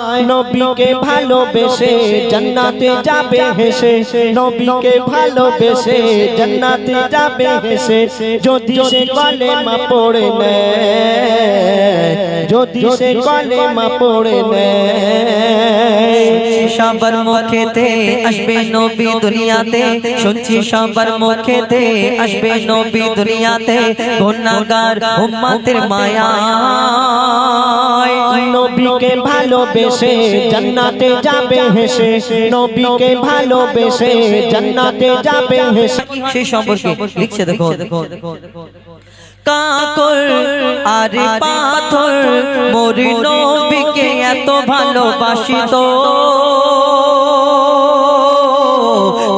নবীকে ভালোবেসে জান্নাতে যাবে হেসে। নবীকে ভালোবেসে জান্নাতে যাবে হেসে। যদি সে কলেমা পড়ে নেয়। যদি সে কলেমা পড়ে নেয়। সবার মুখেতে আসবে নবী দুনিয়াতে। শুনছি সবার মুখেতে আসবে নবী দুনিয়াতে। গুনাহগার উম্মতের মায়া। নবীকে ভালোবেসে জান্নাতে যাবে হেসে, নবীকে ভালোবেসে জান্নাতে যাবে হেসে। সেই সম্পর্কে লিখছে দেখো। কাকর আরে পাথর, মোর নবীকে এত ভালোবাসিত।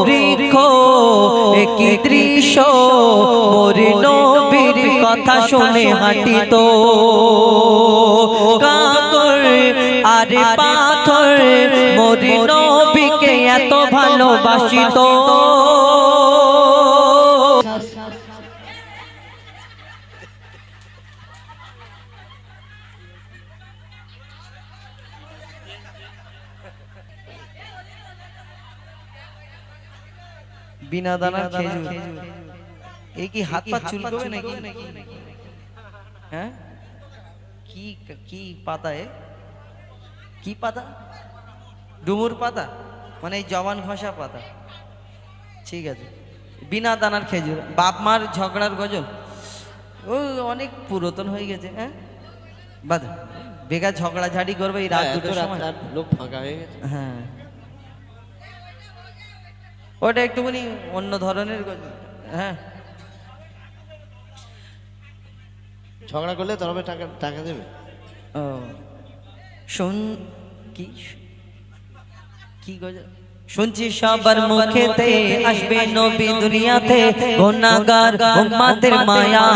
বৃক্ষ, একই দৃশ্য, মোর নবীর কথা শুনে হাঁটিত। আরে পাথর মোর নবীকে এত ভালোবাসিত। বিনা দানা খেজুর। এই কি হাত পা চুলকবে নাকি? হ্যাঁ? কি কি পাতা এ? কি পাতা? ডুমুর পাতা? মানে এই জবান ঘষা পাতা। ঠিক আছে। বিনা দানার খেজুর। বাপ মার ঝগড়ার গজল। ও অনেক পুরাতন হয়ে গেছে হ্যাঁ? বাদ। বেকার ঝগড়া ঝাড়ি করবে এই রাত দুটোর সময়। লোক ফাঁকা হয়ে গেছে। হ্যাঁ। ওটা একটুখানি অন্য ধরনের গজল। হ্যাঁ। ঝগড়া করলে তবে টাকা টাকা দেবে। ও। শুন কি? কি গজল শুনছি সবার মুখেতে আসবে নবী দুনিয়াতে গুনাহগার উম্মতের মায়া।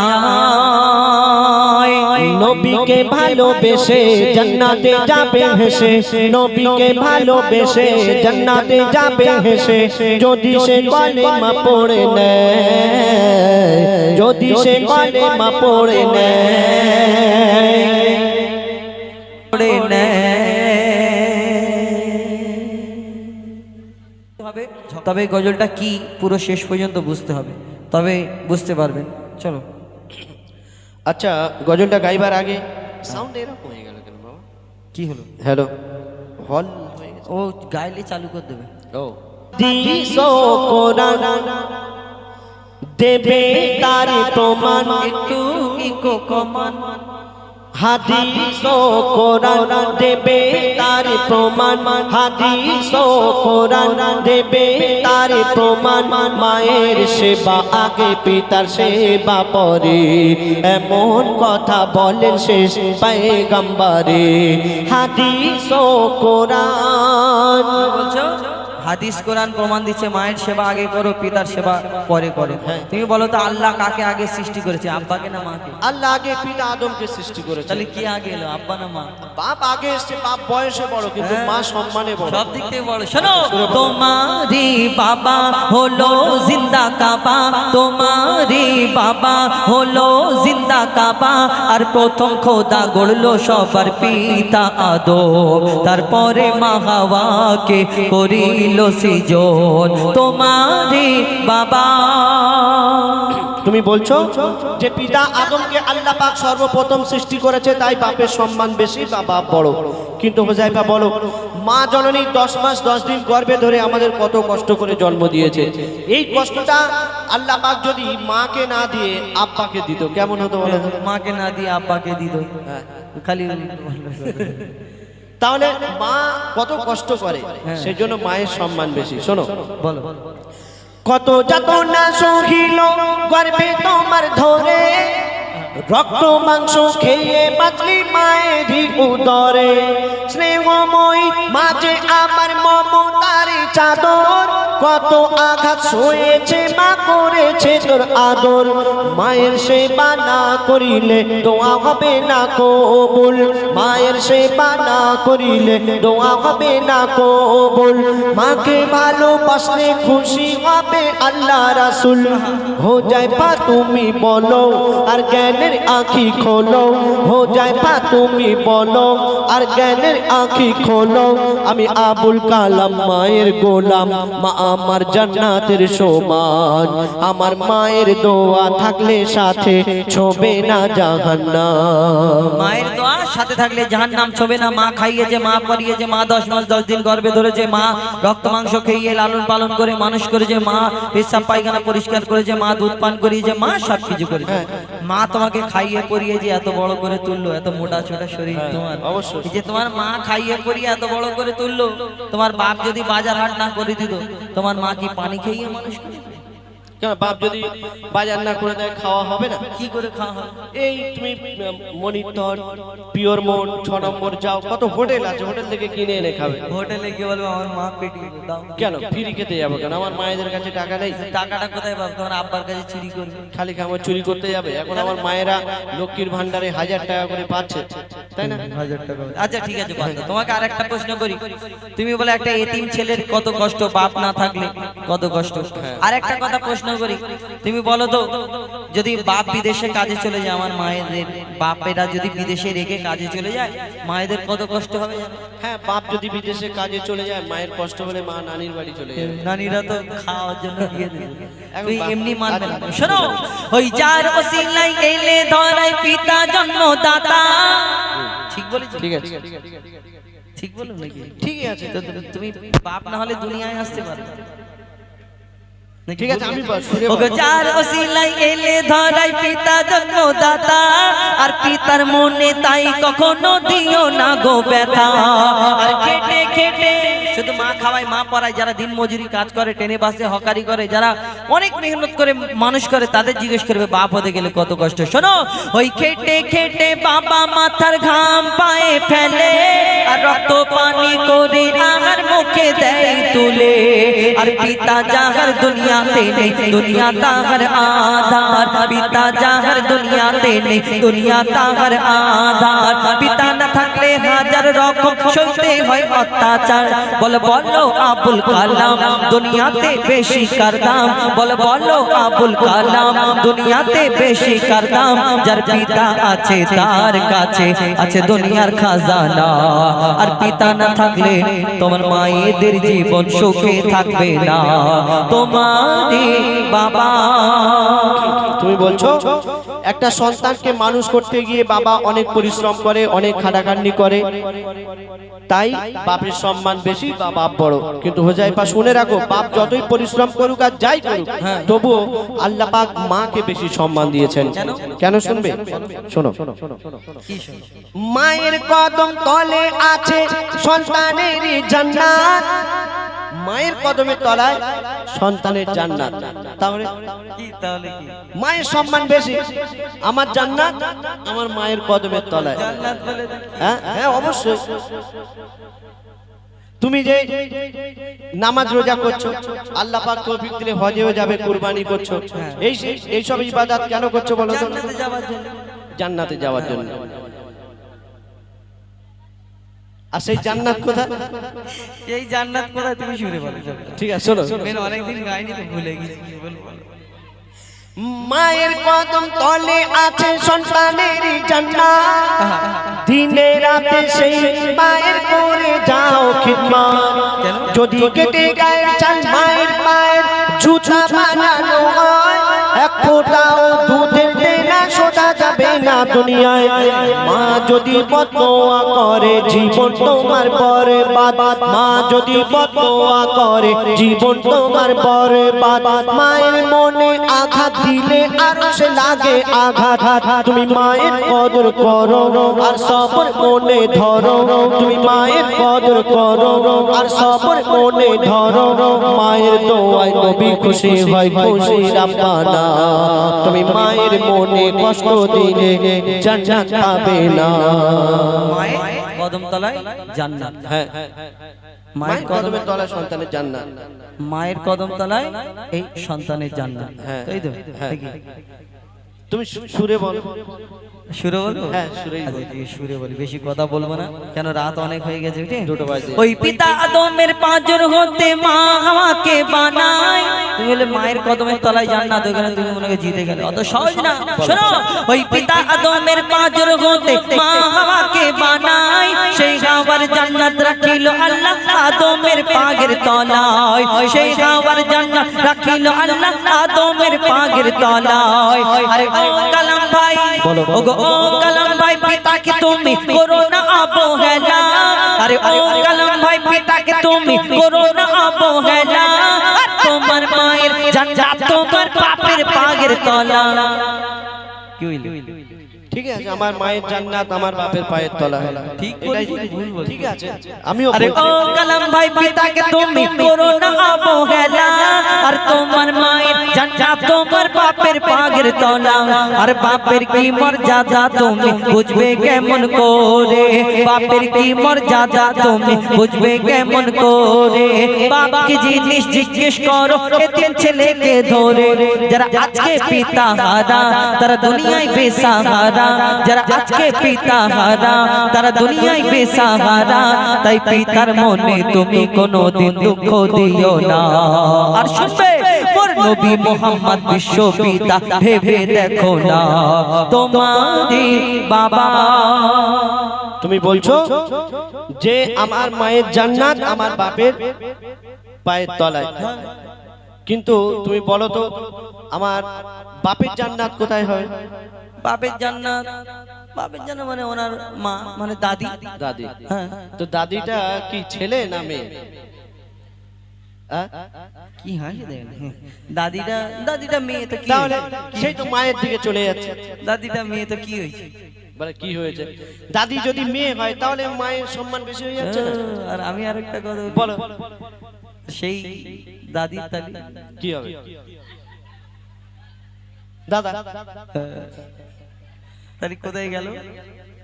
নবীকে ভালোবেসে জান্নাতে যাবে হেসে নবীকে ভালোবেসে জান্নাতে যাবে হেসে যদি সে কলেমা পড়ে নেয় যদি সে কলেমা পড়ে নেয়। হবে তবে গজলটা কি পুরো শেষ পর্যন্ত বুঝতে হবে। তবে বুঝতে পারবেন। চলো। আচ্ছা গজলটা গাইবার আগে সাউন্ড এরকম হয়ে গেল কেন বাবা? কি হলো? হ্যালো। হল ও গাইলে চালু করে দেবে। ও। দেবে তার প্রমাণ একটু ইকো কমান। হাদিস ও কোরআন দেবে, তার প্রমাণ। হাদিস ও কোরআন দেবে, তার প্রমাণ। মায়ের সেবা আগে, পিতার সেবা পরে। এমন কথা বলেন শেষ পায়গাম্বারে। হাদিস ও কোরআন হাদিস কোরআন প্রমাণ দিচ্ছে মায়ের সেবা আগে করো পিতার সেবা পরে করো। তুমি বলো তো আল্লাহ কাকে আগে সৃষ্টি করেছে আব্বাকে না মাকে? আল্লাহ আগে পিতা আদমকে সৃষ্টি করেছে। তাহলে কি আগে এলো আব্বা না মা? বাপ আগে এসছে বাপ বয়সে বড় কিন্তু মা সম্মানে বড়। সব দিক থেকে বড়। শোনো তোমারি বাবা হলো জিন্দা কাবা তোমারি বাবা হলো জিন্দা কাবা আর প্রথম খোদা গড়লো সবার পিতা আদম। তারপরে মা হাওয়াকে করিল সৃজন তোমারি বাবা। তুমি বলছো যে পিতা আদমকে আল্লাহ পাক সর্বপ্রথম সৃষ্টি করেছে তাই বাপের সম্মান বেশি বা বাপ বড়। কিন্তু হোজাইফা বলো মা জননী দশ মাস দশ দিন গর্ভে ধরে আমাদের কত কষ্ট করে জন্ম দিয়েছে। এই কষ্টটা আল্লাহ পাক যদি মাকে না দিয়ে আব্বাকে দিত কেমন হতো বলো? মাকে না দিয়ে আব্বাকে দিত। খালি তাহলে মা কত কষ্ট করে। সেজন্য সেই জন্য মায়ের সম্মান বেশি। শোনো। বলো। কত যাতনা সহিল গর্বে তোমার ধরে। রক্ত, মাংস খেয়ে বাঁচলি মায়েরই উদরে। স্নেহময় মাঝে আমার মমতার চাদর। কত আঘাত সয়েছে মা করেছে তোর আদর। মায়ের সেবা না করিলে দোয়া হবে না কবুল। মায়ের সেবা না করিলে দোয়া হবে না কবুল। মাকে ভালোবাসলে খুশি হবে আল্লাহ রাসুল। হো যায় পা তুমি বলো, আর জ্ঞানের আঁখি খোলো। হো যায় পা তুমি বলো। আর জ্ঞানের আঁখি খোলো। আমি আবুল কালাম মায়ের গোলাম। মা আমার জান্নাতের সমান। আমার মায়ের দোয়া থাকলে সাথে ছবে না জাহান্নাম। মায়ের দোয়া সাথে থাকলে জাহান নাম ছবে না। মা খাইয়েছে মা পরিয়েছে মা দশ মাস দশ দিন গর্ভে ধরেছে মা রক্ত মাংস খেয়ে লালন পালন করে মানুষ করেছে মা পেশাব পায়খানা পরিষ্কার করেছে মা দুধ পান করিয়েছে মা সব কিছু করেছে মা তোমাকে খাইয়ে পরিয়ে যে এত বড় করে তুললো এত মোটা ছোটা শরীর তোমার। অবশ্যই। যে তোমার মা খাইয়ে পরিয়ে এত বড় করে তুললো তোমার বাপ যদি বাজার হাট না করে দিত তোমার মা কি পানি খেয়ে মানুষ করে কেন বাপ যদি বাজার না করে দেয় খাওয়া হবে না? কি করে খাওয়া হয়? এই তুমি মনিটর পিওর মোড ছ নম্বর যাও কত হোটেল আছে হোটেল থেকে কিনে এনে খাবে। হোটেলে গিয়ে বলব আমার মা পেটি দাও কেন? ফ্রি খেতে যাব কেন? আমার মায়েদের কাছে টাকা নেই। টাকাটা কোথায় পাবো? তোমার আব্বার কাছে চুরি করবে খালি খাবার চুরি করতে যাবে। এখন আমার মায়েরা লক্ষ্মীর ভান্ডারে হাজার টাকা করে পাচ্ছে তাই না? হাজার টাকা আচ্ছা ঠিক আছে। তোমাকে আরেকটা প্রশ্ন করি। তুমি বলে একটা এতিম ছেলের কত কষ্ট? বাপ না থাকলে কত কষ্ট? আর একটা কথা প্রশ্ন করি। তুমি বলো তো যদি বাপ বিদেশে কাজে চলে যায় আমার মায়েদের বাপেরা যদি বিদেশে রেখে কাজে চলে যায় মায়েদের কত কষ্ট হবে? হ্যাঁ বাপ যদি বিদেশে কাজে চলে যায় মায়ের কষ্ট হলে মা নানির বাড়ি চলে যাবে। নানিরা তো খাওয়ার জন্য দিয়ে দেবে। তুই এমনি মানবে না। শোনো ওই যার ওসিলাই এলে ধরাই পিতা জন্মদাতা। ঠিক বলেছি? ঠিক আছে। ঠিক বলো নাকি? ঠিকই আছে। তো তুমি- বাপ না হলে দুনিয়ায় আসতে পারবে নাকি ঠিক আছে? আমি। যার ওসিলাই এলে ধরাই পিতা জন্মদাতা আর পিতার মনে তাই কখনো দিও না গো ব্যথা আর খেটে খেটে শুধু মা খাওয়ায় মা পড়ায় যারা দিন মজুরি কাজ করে টেনে বাসে হকারি করে যারা অনেক মেহনত করে মানুষ করে তাদের জিজ্ঞেস করবে বাপ হতে গেলে কত কষ্ট শোনো ওই খেটে খেটে বাবা মাথার ঘাম পায়ে ফেলে রক্ত পানি করে আমার মুখে দেয় তুলে। আর পিতা যাহার দুনিয়াতে নেই, দুনিয়া তাহার আধার। পিতা যাহার দুনিয়াতে নেই, দুনিয়া তাহার আধার। পিতা না থাকলে হাজার রকম সইতে হয় অত্যাচার। বল, বলো, আবুল কালাম, দুনিয়াতে বেশি কার দাম? বল, বলো, আবুল কালাম, দুনিয়াতে বেশি কার দাম? যার পিতা আছে তার কাছে, আছে দুনিয়ার খাজানা। আর পিতা না থাকলে তোমার মায়েদের জীবন সুখে থাকবে না। তোমার বাবা তুমি বলছো? একটা সন্তানকে মানুষ করতে গিয়ে বাবা অনেক পরিশ্রম করে অনেক খাটাখাটনি করে। তাই বাপের সম্মান বেশি বা বাপ বড়। কিন্তু হোজাইপা শুনে রাখো বাপ যতই পরিশ্রম করুক আর যাই করুক তবুও আল্লাহ পাক মাকে বেশি সম্মান দিয়েছেন। কেন? শুনবে? শোনো? মায়ের কদম তলে আছে সন্তানের জান্নাত। মায়ের কদমের তলায় সন্তানের জান্নাত। তাহলে কি তাহলে কি? মায়ের সম্মান বেশি আমার জান্নাত আমার মায়ের কদমের তলায়। জান্নাত বলে হ্যাঁ হ্যাঁ অবশ্যই। তুমি যে নামাজ রোজা করছ আল্লাহ পাক তৌফিক দিলে হজেও যাবে কুরবানি করছ। এই এই সব ইবাদত কেন করছ বলো জান্নাতে যাওয়ার জন্য জান্নাতে যাওয়ার জন্য আর সেই জান্নাত কোথায়? এই জান্নাত কোথায় তুমি শুনে বলো ঠিক আছে শোনো। মেন অনেকদিন গাইনি তো ভুলে গেছি। মায়ের কদম তলে আছে সন্তানের জান্নাত। দিনে রাতে সেই মায়ের করে যাও খিদমত। যদি কেটে গায়ের চাল মায়ের পায়ের জুতা বানানো হয় এক ফোঁটাও দুনিয়ায়। মা যদি বদোয়া করে, জীবন তোমার পরে মা যদি করে, জীবন তোমার পরে মায়ের মনে আঘাত দিলে আর সে লাগে আঘাত। তুমি মায়ের কদর করো আর সবর মনে ধরো। তুমি মায়ের কদর করো আর সবর মনে ধরো। মায়ের নবী খুশি হয় খুশি রাব্বানা তুমি মায়ের মনে কষ্ট দিলে জান্নাত পাবে না। মায়ের কদম তলায় জান্নাত। হ্যাঁ মায়ের মায়ের কদমের তলায় সন্তানের জান্নাত। মায়ের কদম তলায় এই সন্তানের জান্নাত। হ্যাঁ, তাই তো? হ্যাঁ। তুমি সুরে বলো সুরে বলব? হ্যাঁ, আচ্ছা, সুরে বলি বেশি কথা বলব না কেন রাত অনেক হয়ে গেছে। ওই পিতা আদমের পাঁচজন হতে মা আমাকে বানায়। তুমি বলে মায়ের কদমের তলায় জান্নাত ওখানে তুমি মনে জিতে গেলে। অত সহজ না। শোনো ওই পিতা আদমের পাঁচজন হতে মা হাওয়াকে বানায় সেই হাওয়ার জান্নাত রাখিল আল্লাহ আদমের পাগের তলায়। সেই হাওয়ার জান্নাত রাখিল আল্লাহ আদমের পাগের তলায়। আরে ও কালাম ভাই বলো। ও কালাম ভাই পিতাকে তুমি করো না অবহেলা। আরে ও কালাম ভাই পিতাকে তুমি করো না অবহেলা আর তোমার মায়ের জান্নাত তোমার বাপের পাগের তলা কি হইল ঠিক আছে আমার মায়ের জান্নাত আমার বাপের পায়ের তলা ঠিক এটাই বলছি, ভুল বলছি। ঠিক আছে আমিও আরে ও বলছি। কালাম ভাই পিতাকে তুমি করো না অবহেলা আর তোমার মায়ের জান্নাত তোমার বাপের পাগের তলা আর বাপের কি মর্যাদা তুমি বুঝবে কেমন করে বাপের কি মর্যাদা তুমি বুঝবে কেমন করে বাপকে জিনিস জিজ্ঞেস করো এতিম ছেলেকে ধরে যারা আজকে পিতা হারা তারা দুনিয়ায় বেসাহারা যারা আজকে পিতা হারা, তারা দুনিয়ায় বেসাহারা তাই পিতার মনে তুমি কোনোদিন দুঃখ দিও না। আর শুনবে নবী মোহাম্মদ বিশ্ব পিতা, ভেবে দেখো না। তোমারি বাবা। তুমি বলছো যে আমার মায়ের জান্নাত আমার বাপের পায়ের তলায়। কিন্তু তুমি বলো তো, আমার বাপের জান্নাত কোথায় হয়? বাপের জান্নাত। বাপের জান্নাত মানে ওনার মা মানে দাদি। দাদি। হ্যাঁ। তো দাদিটা কি ছেলে না মেয়ে? আহ? কি হাসি দেখেন। দাদিটা দাদিটা মেয়ে তো কি তাহলে সেই তো মায়ের দিকে চলে যাচ্ছে। দাদিটা মেয়ে তো কি হয়েছে? বলে কি হয়েছে? দাদি যদি মেয়ে হয় তাহলে মায়ের সম্মান বেশি হয়ে যাচ্ছে না? আর আমি আরেকটা কথা বলো। সেই দাদির তালি। কি হবে? দাদা। তালি কোথায় গেল?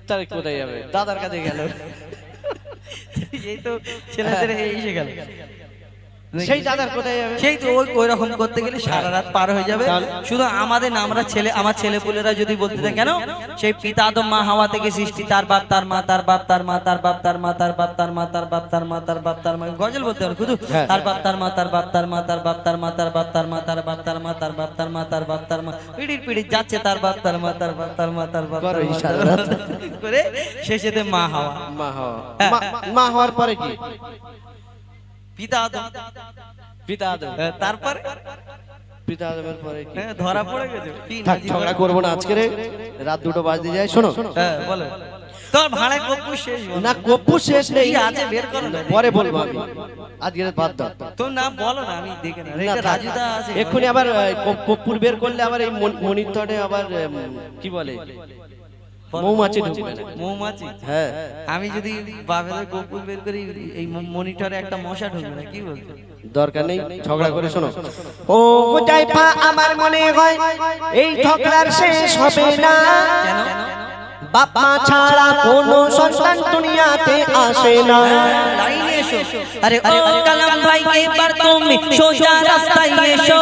তারিখ কোথায় যাবে? দাদার কাছে গেল। এই তো ছেলেদের এসে গেল। সেই দাদার কোথায় যাবে সেই তো ওই ওই রকম করতে গেলে সারা রাত পার হয়ে যাবে শুধু আমাদের আমরা ছেলে আমার ছেলে পুলেরা যদি বলতে কেন সেই পিতা আদম মা হাওয়া থেকে সৃষ্টি তার বাপ তার মা তার বাপ তার মা তার বাপ তার মা তার বাপ তার মা তার বাপ তার মা তার বাপ তার মা গজল বলতে হবে শুধু হ্যাঁ। তার বাপ তার মা তার বাপ তার মা তার বাপ তার মা তার বাপ তার মা তার বাপ তার মা তার বাপ তার মা তার বাপ তার মা পিড়ির পিড়ি যাচ্ছে তার বাপ তার মা তার বাপ তার মা তার বাপ করে শেষেতে মা হাওয়া মা হওয়া হ্যাঁ। মা- মা হওয়ার পরে কি পিতা আদম পিতা আদম হ্যাঁ, তারপরে? পিতা আদমের পরে হ্যাঁ ধরা পড়ে গেছে। কি থাক নাজি ঝগড়া করে? না আজকে রে। রাত দুটো বাজতে যায় শোনো। হ্যাঁ বলো। তোর ভাড়ায় কপ্পু শেষ না কপ্পু শেষ নেই। আছে? বের করো পরে বলব আমি। আজকে বাদ দাও। তোর নাম বলো না আমি দেখে না। রাজুদা আছে। এক্ষুনি আবার আহ, ক- কর্পূর বের করলে আবার এই মনিটরে আবার কি বলে? মৌমাছি ঢুকবে না মৌমাছি। হ্যাঁ আমি যদি বাবেদের কপ্পুর বের করি এই মনিটরে একটা মশা ঢুকবে না কি বলছো? দরকার নেই ঝগড়া করে শোনো। ও জাইফা আমার মনে হয় এই ঝগড়ার শেষ হবে না। কেন? বাপ ছাড়া কোনো সন্তান দুনিয়াতে আসে না। আরে ও কালাম ভাই এবার তুমি সোজা রাস্তায় এসো।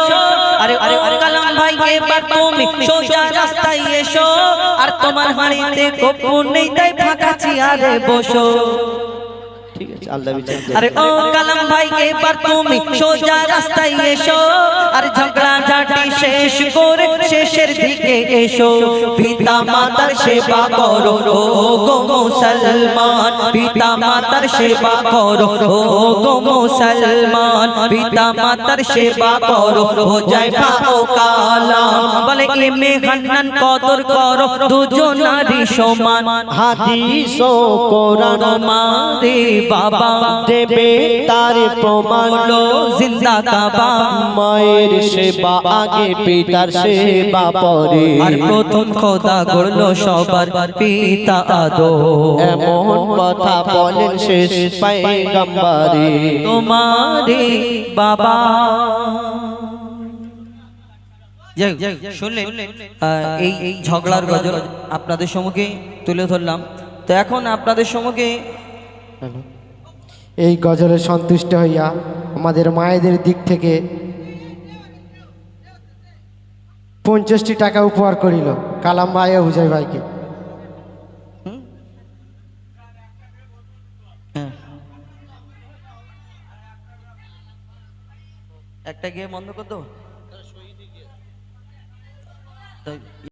আরে কালাম ভাই এবার তুমি সোজা রাস্তায় এসো। আর তোমার বাড়িতে গোপন নেই, তাই ফাঁকা চেয়ারে বসো। ঠিক আছে। আল্লাহ আরে ও কালাম ভাই এবার তুমি সোজা রাস্তায় এসো আর ঝগড়া ঝাঁটি শেষ করে শেষের দিকে এসো। পিতা মাতার সেবা করো ও গো মুসলমান। পিতা মাতার সেবা করো ও গো মুসলমান। পিতা মাতার সেবা করো ও জয় ও কালাম। বলে ইমে হান্নান কদর করো দুজনারই সমান। হাদিস ও কোরআন মারে বাবা দেবে তার প্রমাণ জিন্দা কাবা মায়ের সেবা আগে পিতার সেবা পরে আর প্রথম খোদা গড়লো সবার পিতা আদো। এমন কথা বলেন শেষ পাইগাম্বারে তোমারে বাবা। শুনলেন এই এই ঝগড়ার গজল আপনাদের সম্মুখে তুলে ধরলাম। তো এখন আপনাদের সম্মুখে। এই গজলে সন্তুষ্ট হইয়া আমাদের মায়েদের দিক থেকে পঞ্চাশটি টাকা উপহার করিল। কালাম ভাই ও হুজাই ভাইকে। হ্যাঁ। একটা গিয়ে বন্ধ কর দো তাই